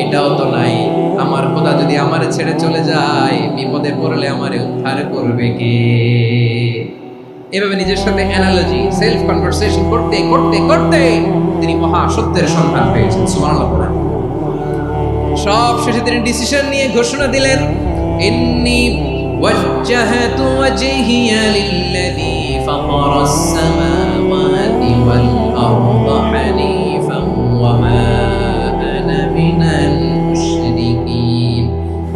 এটাও তো নাই আমার খোদা যদি আমারে ছেড়ে চলে যায় বিপদে পড়লে আমারে উদ্ধার করবে কে এভাবে নিজের সাথে অ্যানালজি সেলফ কনভারসেশন করতে করতে করতে তিনি মহা সত্যের সন্ধান পেয়েছেন সুবহানাল্লাহ বলেন সব শেষে তিনি ডিসিশন নিয়ে ঘোষণা দিলেন ইন্নি وجهت وجهي للذي فطر السماوات والأرض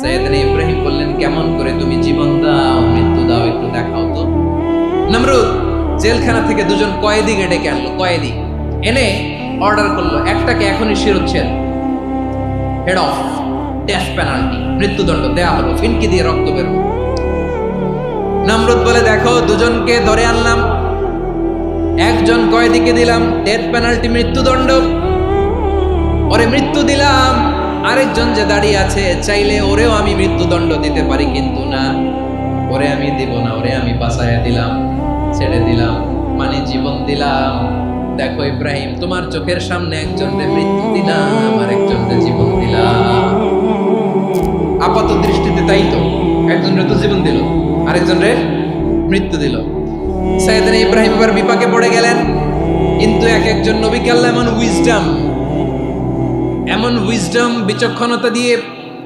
সৈয়দনা ইব্রাহিম বললেন, কেমন করে তুমি জীবন দাও, মৃত্যু দাও, একটু দেখাও তো নমরুদ জেলখানা থেকে দুজন আনলো, কয়েদি এনে অর্ডার করল, একটাকে এখনই শিরোচ্ছেদ হেড অফ পেনাল্টি মৃত্যুদণ্ড হলো, ফিনকি দিয়ে রক্ত বের। নমরুদ বলে, দেখো, দুজনকে ধরে আনলাম, একজন কয়েদিকে দিলাম ডেথ পেনাল্টি মৃত্যুদণ্ড ওরে মৃত্যু দিলাম আরেকজন যে দাঁড়িয়ে আছে, চাইলে ওরেও আমি মৃত্যুদণ্ড দিতে পারি, কিন্তু না। ওরে আমি দিব না, ওরে আমি বাঁচাইয়া দিলাম, ছেড়ে দিলাম মানে জীবন দিলাম। দেখো ইব্রাহিম, তোমার চোখের সামনে একজনকে মৃত্যু দিলাম, আর একজনকে জীবন দিলাম। আপাত দৃষ্টিতে তাই তো, একজনের তো জীবন দিল, আরেকজনের মৃত্যু দিল। সাইয়েদনা ইব্রাহিম এবার বিপাকে পড়ে গেলেন, কিন্তু এক একজন নবীকে আল্লাহ এমন উইজডম এমন উইজডম বিচক্ষণতা দিয়ে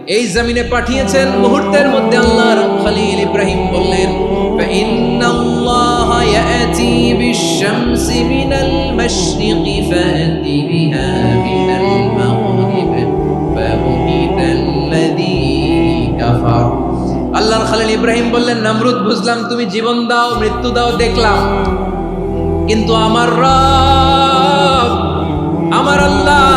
এই জমিনে পাঠিয়েছেন মুহূর্তের মধ্যে আল্লাহর খলিল ইব্রাহিম বললেন فإن الله يأتي بالشمس من المشرق فأت بها من المغرب فبهت الذي كفر আল্লাহর খালিল ইব্রাহিম বললেন নমরুদ বুঝলাম তুমি জীবন দাও মৃত্যু দাও দেখলাম কিন্তু আমার রব আমার আল্লাহ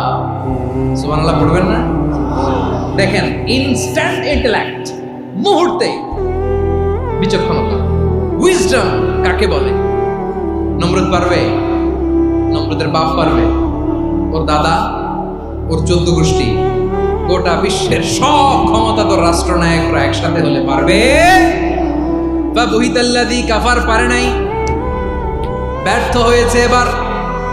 সুবহানাল্লাহ, পড়বেন না? দেখেন ইনস্ট্যান্ট ইন্টেলেক্ট মুহূর্তে বিচক্ষণতা। উইজডম কাকে বলে? নমরুদ পারবে? নমরুদের বাপ পারবে? ওর দাদা, ওর চোদ্দ গোষ্ঠী, গোটা বিশ্বের সব ক্ষমতা তো রাষ্ট্রনায়করা একসাথে হলে পারবে। বা বহিতাল্লাদি কাফার পারে নাই। ব্যর্থ হয়েছে এবার।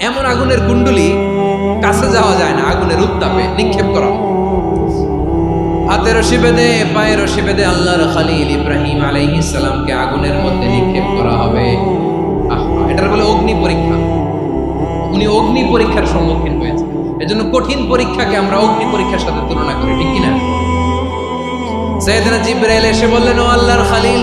এমন আগুনের কুণ্ডলি কাছে যাওয়া যায় না, আগুনের উত্তাপে নিক্ষেপ করা। হাতে রশি বেঁধে, পায়ে রশি বেঁধে আল্লাহর খালিল ইব্রাহিম আগুনের মধ্যে নিক্ষেপ করা হবে। এটার বলে অগ্নি পরীক্ষা। উনি অগ্নি পরীক্ষার সম্মুখীন হয়েছে। এজন্য কঠিন পরীক্ষাকে আমরা অগ্নি পরীক্ষার সাথে তুলনা করি, ঠিক কিনা? সৈয়দনা এসে বললেন, ও আল্লাহর খালিল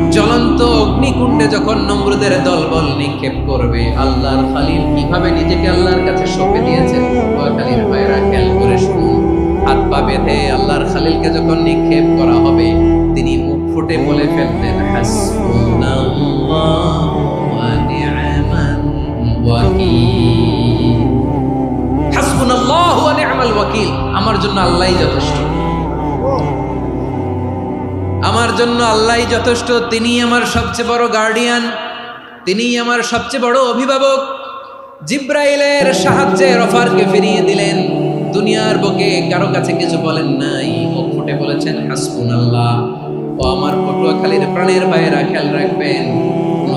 জ্বলন্ত অগ্নিকুণ্ডে যখন নমরুদের দলবল নিক্ষেপ করবে, আল্লাহর খালিল কীভাবে নিজেকে আল্লাহর কাছে সঁপে দিয়েছেন খালির ভাইরা খেয়াল করে শুনুন। হাত পা বেঁধে আল্লাহর খালিলকে যখন নিক্ষেপ করা হবে, তিনি মুখ ফুটে বলে ওয়াকিল। আমার জন্য আল্লাহ যথেষ্ট। আমার জন্য আল্লাহ যথেষ্ট তিনি আমার সবচেয়ে বড় গার্ডিয়ান তিনি আমার সবচেয়ে বড় অভিভাবক। জিব্রাইলের সাহায্যে রফারকে ফিরিয়ে দিলেন। দুনিয়ার বকে কারও কাছে কিছু বলেন নাই। ও ফুটে বলেছেন হাসবুন আল্লাহ ও আমার পটুয়াখালীর প্রাণের বাইরা খেয়াল রাখবেন।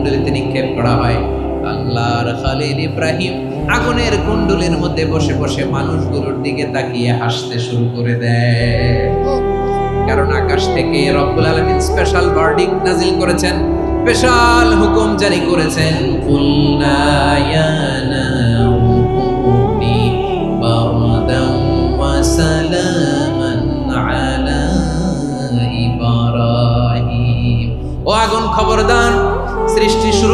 কুণ্ডলিতে নিক্ষেপ করা হয়। আল্লাহর খালিল ইব্রাহিম আগুনের কুণ্ডলের মধ্যে বসে বসে মানুষগুলোর দিকে তাকিয়ে হাসতে শুরু করে দেয়। কারণ আকাশ থেকে রব্বুল আলামিন স্পেশাল বার্ডিং নাজিল করেছেন, স্পেশাল হুকুম জারি করেছেন কুল্লা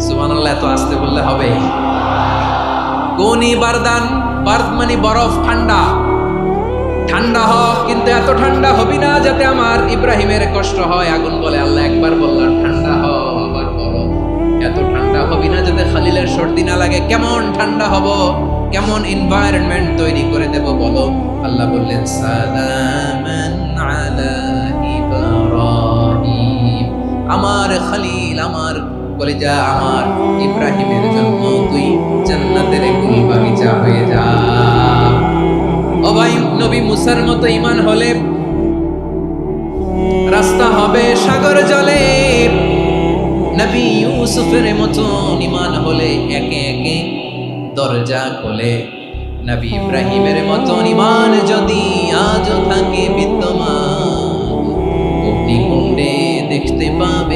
সুবহানাল্লাহ, এত আসতে বললে হবে। কোনি বারদান বার্দ মানে বরফ, ঠান্ডা। ঠান্ডা হ কিন্তু এত ঠান্ডা হবি না যাতে আমার ইব্রাহিমের কষ্ট হয়। আগুন বলে আল্লাহ একবার বললাম, ঠান্ডা হ আবার বরফ। এত ঠান্ডা হবি না যাতে খালিলের সর্দি না লাগে। কেমন ঠান্ডা হব? কেমন এনভায়রনমেন্ট তৈরি করে দেব বলো? আল্লাহ বললেন, সালামান আলা ইব্রাহিম। আমার খালিল, আমার কলিজা আমার, ইব্রাহিমের জন্য তুই জান্নাতের কুল বাগিচা হয়ে যা। ও ভাই, নবী মুসার মতো ইমান হলে রাস্তা হবে সাগর জলে। নবী ইউসুফের মতো ইমান হলে একে একে দরজা খোলে। নবী ইব্রাহিমের মতো ইমান যদি আজও থাকে বিদ্যমান দেখতে পাবে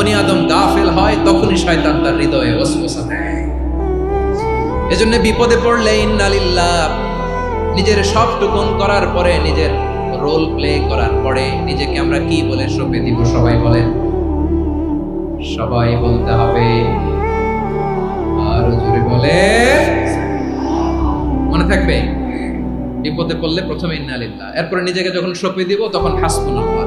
বনি আদম গাফেল হয়, তখনই শয়তান তার হৃদয়ে ওয়াসওয়াসা দেয়। এজন্য বিপদে পড়লে ইন্নালিল্লাহ, নিজের সব টুকুন করার পরে নিজের রোল প্লে করার পরে নিজেকে আমরা কি বলে সঁপে দিব সবাই বলেন? সবাই বলতে হবে। আরও জোরে বলে। মনে থাকবে? বিপদে পড়লে প্রথমে ইন্নালিল্লাহ, এরপরে নিজেকে যখন সঁপে দিব তখন হাসবুনাল্লাহ।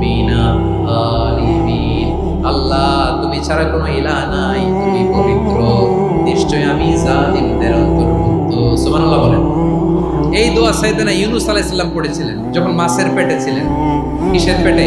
মিনাল জালিমিন আল্লাহ, তুমি ছাড়া কোনো ইলাহ নাই, তুমি আমি এই দোয়া সাইয়েদনা ইউনুস আলাইহিস পড়েছিলেন, যখন মাছের পেটে ছিলেন, কিসের পেটে?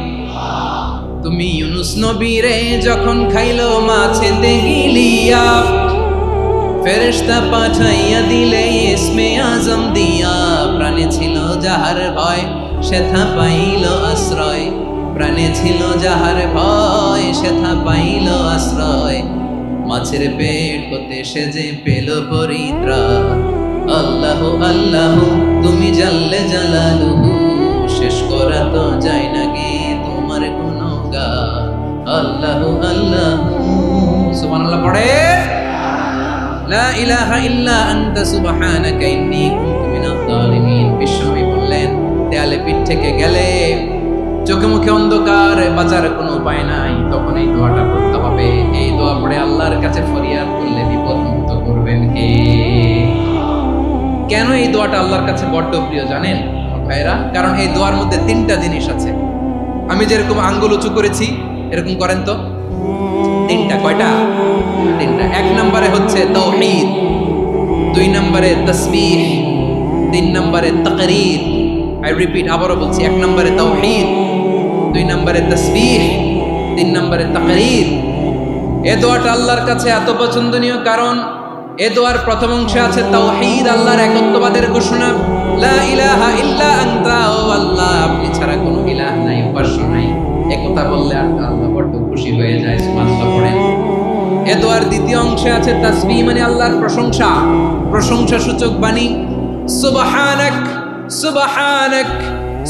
তুমি ইউনুস নবীরে যখন খাইলো মাছেতে গিলিয়া ফেরেশতা পাঠাইয়া দিলে ইসমে আজম দিয়া। প্রাণে ছিল যাহার ভয়, সেথা পাইল আশ্রয়। প্রাণে ছিল যাহার ভয়, সেথা পাইল আশ্রয়। মাছের পেট হতে সে যে পেল পরিত্রা আল্লাহ আল্লাহ, তুমি জানলে জালালুহু, শেষ করা তো যায় না আল্লাহ আল্লাহ সুবহানাল্লাহ পড়ে। লা ইলাহা ইল্লা আনতা, সুবহানাকা ইন্নী কুনতু মিনাজ জালিমিন বিশ্বনবী বললেন, দেয়ালে পিঠ থেকে গেলে চোখে মুখে অন্ধকার, বাঁচার কোনো উপায় নাই। তখন এই দোয়াটা পড়তে হবে। এই দোয়া পড়ে আল্লাহর কাছে ফরিয়াদ করলে বিপদ মুক্ত করবেন কে? কেন এই দোয়াটা আল্লাহর কাছে বড্ড প্রিয় জানেন ভাইরা কারণ এই দোয়ার মধ্যে তিনটা জিনিস আছে। আমি যেরকম আঙ্গুল উঁচু করেছি এরকম করেন তো? তিনটা, কয়টা? তিনটা। এক নম্বরে হচ্ছে তৌহিদ, দুই নম্বরে তসবিহ, তিন নম্বরে তাকরীর। আই রিপিট আবারও বলছি, এক নম্বরে তৌহিদ, দুই নম্বরে তসবিহ, তিন নম্বরে তাকরীর। এ দোয়াটা আল্লাহর কাছে এত পছন্দনীয় কারণ, এ দোয়ার প্রথম অংশে আছে তাওহীদ আল্লাহর একত্ববাদের ঘোষণা। লা ইলাহা ইল্লা আনতা, ও আল্লাহ, আপনি ছাড়া কোনো ইলাহ নাই, উপাস্য নাই। একথা বললে আল্লাহ বড্ড খুশি হয়ে যায়, সুবহানাল্লাহ পড়েন এ দোয়ার দ্বিতীয় অংশে আছে তাসবিহ মানে আল্লাহর প্রশংসা। প্রশংসা সূচক বাণী। সুবহানাক সুবহানাক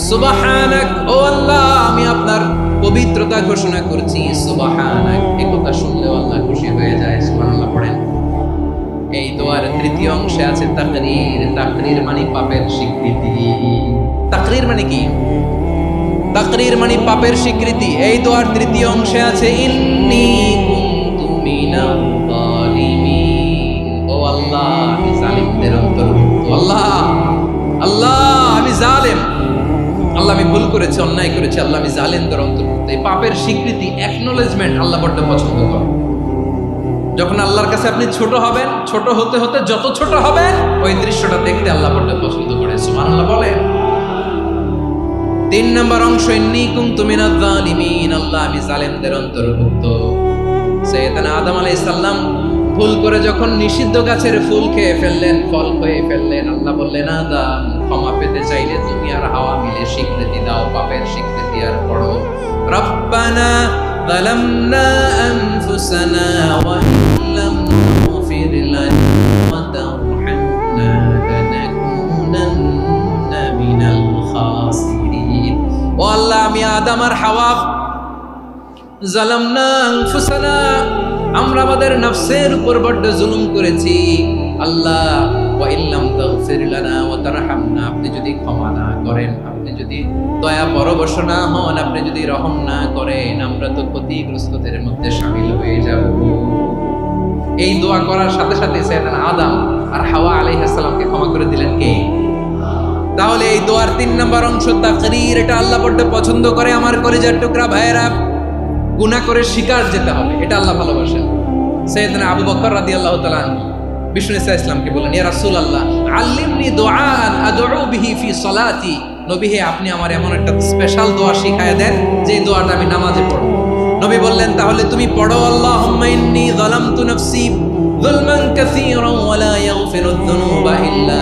সুবহানাক। ও আল্লাহ, আমি আপনার পবিত্রতা ঘোষণা করছি, সুবহানাক। এই কথা শুনলেও আল্লাহ খুশি হয়ে যায়, সুবহানাল্লাহ, পড়েন। এই দোয়ার তৃতীয় অংশে আছে তাকরীর। তাকরীর মানে পাপের স্বীকৃতি। তাকরীর মানে কি? তাকরীর মানে পাপের স্বীকৃতি। এই দোয়ার তৃতীয় অংশে আছে, ইন্নী আল্লাহ আল্লাহ আল্লাহ আল্লাহ ভুল অন্যায় করেছি। আল্লাহ, আমি পাপের স্বীকৃতি আল্লাহ পছন্দ করে যখন আল্লাহর কাছে আপনি ছোট হবেন, ছোট হতে হতে যত ছোট হবেন, ওই দৃশ্যটা দেখতে আল্লাহ পছন্দ করে সুবহানাল্লাহ, বলেন। তিন নম্বর অংশ ইন্নী কুনতু মিনাজ জালিমিন আল্লাহ আমি জালেমদের অন্তর্ভুক্ত সৈয়দনা আদম আলাইহিস সালাম ভুল করে যখন নিষিদ্ধ গাছের ফুল খেয়ে ফেললেন ফল খেয়ে ফেললেন আল্লাহ বললেন আদম ক্ষমা পেতে চাইলে তুমি আর হাওয়া মিলে স্বীকৃতি দাও পাপের স্বীকৃতি আর পড়ো রব্বানা ظلمنا أنفسنا وإن لم আমি আদম আর হাওয়া আমরা আমাদের নফসের উপর বড্ড জুলুম করেছি। আল্লাহ আপনি যদি ক্ষমা না করেন, আপনি যদি দয়া পরবশ না হন, আপনি যদি রহম না করেন, আমরা তো ক্ষতিগ্রস্তদের মধ্যে শামিল হয়ে যাব। এই দোয়া করার সাথে সাথে আদম আর হাওয়া আলাইহিস সালামকে ক্ষমা করে দিলেন কে? তাহলে এই দোয়ার তিন নম্বর অংশ তাকরীর, এটা আল্লাহ বড্ড পছন্দ করে, আমার কলিজার টুকরা ভাইয়েরা। গুনাহ করে শিকার যেতে হবে, এটা আল্লাহ ভালোবাসেন সৈয়দনা আবু বকর রাদিয়াল্লাহু তাআলা বিষ্ণু ইসা ইসলামকে বললেন ইয়া রাসূলুল্লাহ, আল্লিমনি দুআন আদউ বিহি ফি সালাতি। নবী হে, আপনি আমার এমন একটা স্পেশাল দোয়া শিখায় দেন যে দোয়াটা আমি নামাজে পড়ব। নবী বললেন, তাহলে তুমি পড়ো, আল্লাহুম্মা ইন্নী যালামতু নাফসি যুলমান কাসীরান ওয়া লা ইয়াগফিরুদ যুনুবা ইল্লা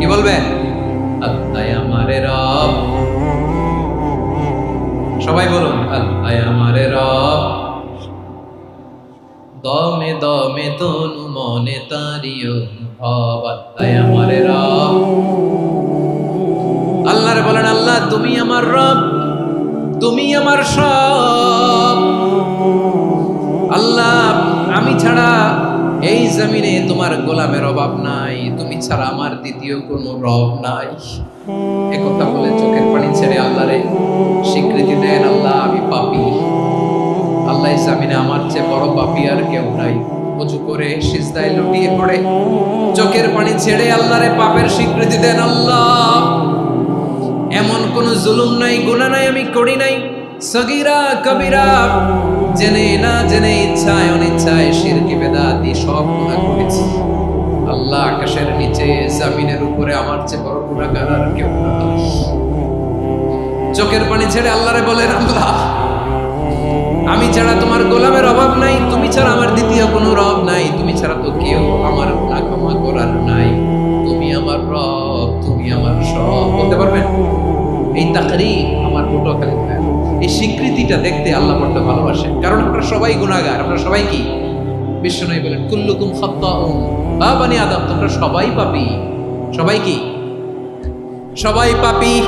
কি বলবেন আল্লাহ আমারে রব। সবাই বলুন। আল্লাহ আমারে রব। দমে দমে তনু মনে তারিও ভব আল্লাহ আমারে রব। আল্লাহরে বলেন আল্লাহ তুমি আমার রব। তুমি আমার সব। আল্লাহ আমি ছাড়া এই জমিনে তোমার গোলামের অভাব নাই। ছাড়া আমার দ্বিতীয় কোনো রব নাই। একথা বলে চোখের পানি ছেড়ে আল্লাহরে স্বীকৃতি দেন, আল্লাহ, আমি পাপি। আল্লাহ এই আমার চেয়ে বড় পাপি আর কেউ নাই। উঁচু করে সিজদায় লুটিয়ে পড়ে। চোখের পানি ছেড়ে আল্লাহরে পাপের স্বীকৃতি দেন, আল্লাহ, এমন কোন জুলুম নাই, গুনাহ নাই, আমি করি নাই। সগীরা, কবিরা, জেনে না জেনে ইচ্ছায় অনিচ্ছায় শিরকি বেদাতি সব গুনাহ করেছি। আল্লাহ আকাশের নিচে, জমিনের উপরে, আমার চেয়ে বড় গুনাহগার আর কেউ চোখের পানি ছেড়ে আল্লাহরে বলেন, আল্লাহ, আমি ছাড়া তোমার গোলামের অভাব নাই, তুমি ছাড়া আমার দ্বিতীয় কোনো রব নাই, তুমি ছাড়া তো কেউ আমার গুনাহ ক্ষমা করার নাই। তুমি আমার রব, তুমি আমার সব। বলতে পারবেন? এই তাকরি আমার পটুয়াখালী ভাইয়ের। এই স্বীকৃতিটা দেখতে আল্লাহ বড্ড ভালোবাসে কারণ আমরা সবাই গুণাগার, আমরা সবাই কি? বিশ্বনবী বলেন, কুল্লুকুম খাত্তাউন। বা বানি আদম, তোমরা সবাই পাপি। সবাই কি? সবাই পাপি।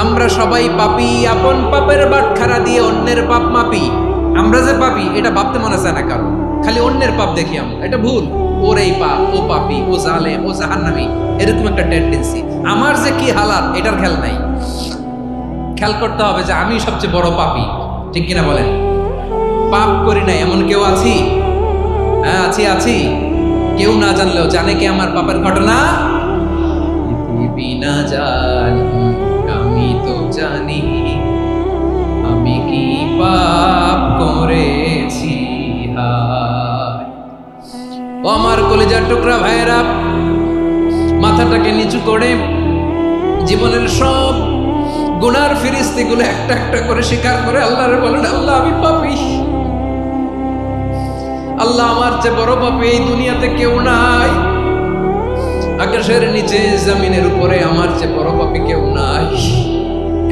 আমরা সবাই পাপি। আপন পাপের বাটখারা দিয়ে অন্যের পাপ মাপি। আমরা যে পাপি, এটা ভাবতে মনে চায় না কারও। খালি অন্যের পাপ দেখি আমরা। এটা ভুল। ওর এই পাপ, ও পাপি, ও জালে ও জাহান্নামি। এরকম একটা টেন্ডেন্সি আমার যে কি হালাত, এটার খেয়াল নাই। খেয়াল করতে হবে যে আমি সবচেয়ে বড় পাপি। ঠিক কিনা বলেন? পাপ করি নাই, এমন কেউ আছি? হ্যাঁ আছি আছি। কেউ না জানলেও জানে কি আমার পাপের ঘটনা? পৃথিবী জানি, আমি তো জানি। আমি কি পাপ করেছি? ও আমার কলেজার টুকরা ভাইয়েরা, মাথাটাকে নিচু করে জীবনের সব গুনার ফিরিস্তিগুলো একটা একটা করে স্বীকার করে আল্লাহরে বলেন, আল্লাহ, আমি পাপি। আল্লাহ আমার চেয়ে বড় পাপি এই দুনিয়াতে কেউ নাই। আকাশের নিচে, জমিনের উপরে আমার চেয়ে বড় পাপি কেউ নাই।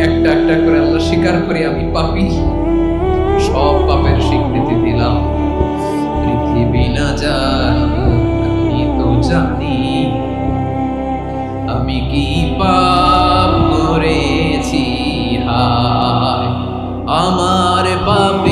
একটা একটা করে আল্লাহ স্বীকার করি, আমি পাপি। সব পাপের স্বীকৃতি দিলাম। পৃথিবী না জানি তো জানি। আমি কি পাপ করেছি? হায়, আমার পাপের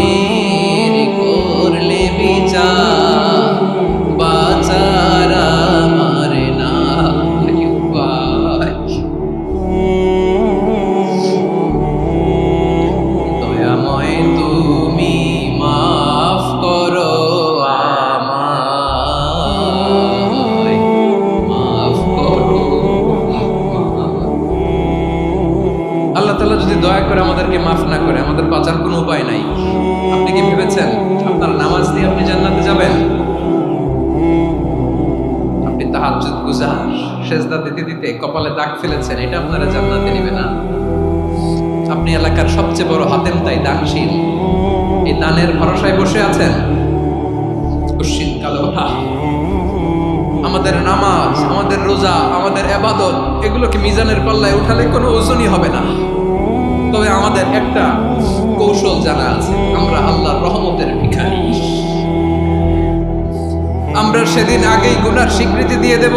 কপালে দাগ ফেলেছেন, এটা আপনারা জান্নাতে নেবে না। আপনি এলাকার সবচেয়ে বড় হাতেম তাই দানশীল। এই দানের ভরসায় বসে আছেন? আমাদের নামাজ, আমাদের রোজা, আমাদের এবাদত এগুলোকে মিজানের পাল্লায় উঠালে কোনো ওজনই হবে না। তবে আমাদের একটা কৌশল জানা আছে, আমরা আল্লাহর রহমতের ভিখারি। আমরা সেদিন আগেই গুনার স্বীকৃতি দিয়ে দেব।